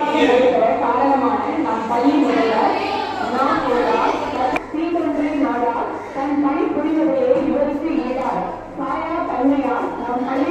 காரணமான நம் பள்ளி முதல்வர் நாம் ஒருவர் சீக்கிரங்களின் நாடால் தன் பணி புரிவதையே விவரித்து ஈடார் தாயார் தன்மையால் நம் பள்ளி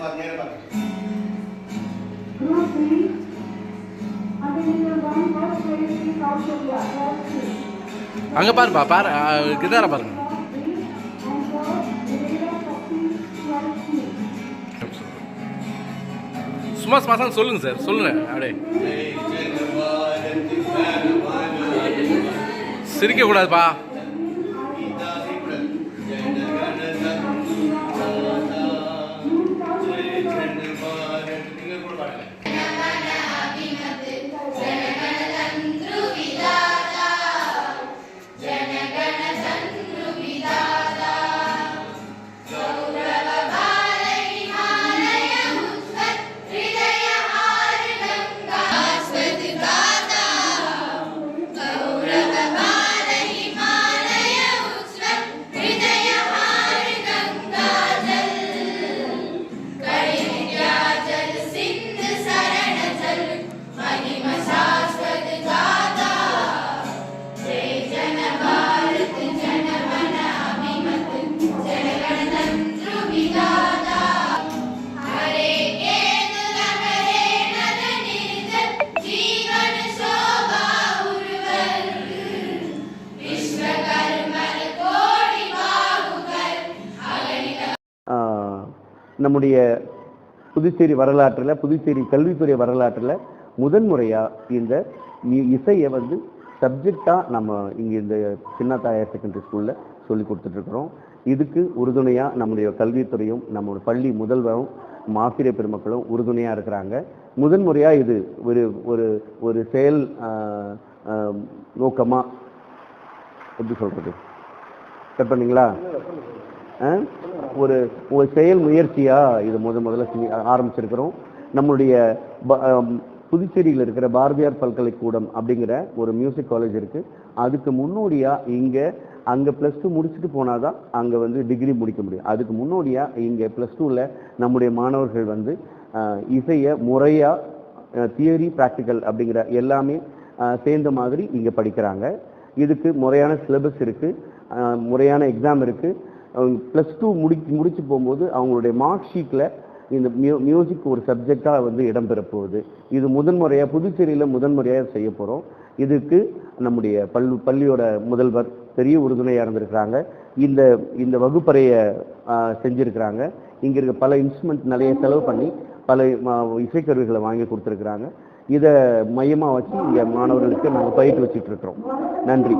பாரு நேரம் பாருங்க அங்க பாருப்பா பாரு கிதார பாருங்க. சும்மா சும்மா சொல்லுங்க சார் சொல்லுங்க அப்படியே சிரிக்க கூடாதுப்பா. நம்முடைய புதுச்சேரி வரலாற்றில் புதுச்சேரி கல்வித்துறை வரலாற்றில் முதன்முறையாக இந்த இசையை வந்து சப்ஜெக்டாக நம்ம இங்கே இந்த சின்ன ஹையர் செகண்டரி ஸ்கூலில் சொல்லி கொடுத்துட்ருக்குறோம். இதுக்கு உறுதுணையாக நம்முடைய கல்வித்துறையும் நம்மளுடைய பள்ளி முதல்வரும் மாசிரிய பெருமக்களும் உறுதுணையாக இருக்கிறாங்க. முதன்முறையாக இது ஒரு ஒரு ஒரு செயல் நோக்கமாக எப்படி சொல்கிறது கட் பண்ணிங்களா? ஒரு ஒரு செயல் முயற்சியாக இது முத முதல்ல ஆரம்பிச்சிருக்கிறோம். நம்மளுடைய புதுச்சேரியில் இருக்கிற பாரதியார் பல்கலைக்கூடம் அப்படிங்கிற ஒரு மியூசிக் காலேஜ் இருக்குது அதுக்கு முன்னோடியாக இங்கே அங்கே ப்ளஸ் டூ முடிச்சுட்டு போனால் தான் அங்கே வந்து டிகிரி முடிக்க முடியும். அதுக்கு முன்னோடியாக இங்கே ப்ளஸ் டூவில் நம்முடைய மாணவர்கள் வந்து இசையை முறையாக தியரி ப்ராக்டிக்கல் அப்படிங்கிற எல்லாமே சேர்ந்த மாதிரி இங்கே படிக்கிறாங்க. இதுக்கு முறையான சிலபஸ் இருக்குது முறையான எக்ஸாம் இருக்குது ப்ளஸ் டூ முடி முடிச்சு போகும்போது அவங்களுடைய மார்க் ஷீட்டில் இந்த மியூ மியூசிக் ஒரு சப்ஜெக்டாக வந்து இடம்பெற போகுது இது முதன்முறையாக புதுச்சேரியில் முதன்முறையாக செய்ய போகிறோம் இதுக்கு நம்முடைய பல் பள்ளியோட முதல்வர் பெரிய உறுதுணையாக இருந்திருக்கிறாங்க. இந்த இந்த வகுப்பறையை செஞ்சுருக்கிறாங்க செஞ்சிருக்கிறாங்க. இங்கே இருக்க பல இன்ஸ்ட்ருமெண்ட் நிறைய செலவு பண்ணி பல ம- இசைக்கருவிகளை வாங்கி கொடுத்துருக்குறாங்க. இதை மையமாக வச்சு இங்கே மாணவர்களுக்கு நாங்கள் பயிற்று வச்சுட்டு இருக்கிறோம். நன்றி.